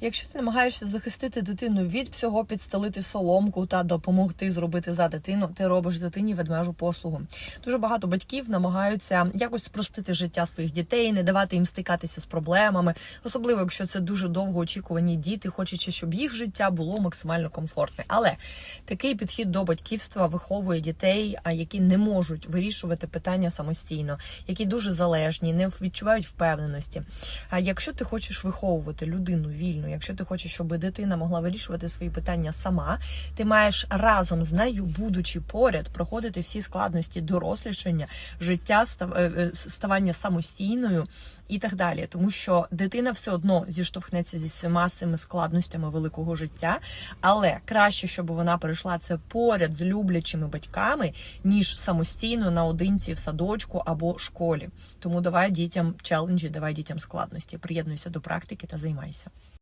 Якщо ти намагаєшся захистити дитину від всього, підстелити соломку та допомогти зробити за дитину, ти робиш дитині ведмежу послугу. Дуже багато батьків намагаються якось спростити життя своїх дітей, не давати їм стикатися з проблемами, особливо якщо це дуже довго очікувані діти, хочучи, щоб їх життя було максимально комфортне. Але такий підхід до батьківства виховує дітей, а які не можуть вирішувати питання самостійно, які дуже залежні, не відчувають впевненості. А якщо ти хочеш виховувати людину вільно, якщо ти хочеш, щоб дитина могла вирішувати свої питання сама, ти маєш разом з нею, будучи поряд, проходити всі складності дорослішання, життя, е, е, ставання самостійною і так далі. Тому що дитина все одно зіштовхнеться зі всіма цими складностями великого життя, але краще, щоб вона перейшла це поряд з люблячими батьками, ніж самостійно наодинці в садочку або школі. Тому давай дітям челенджі, давай дітям складності. Приєднуйся до практики та займайся.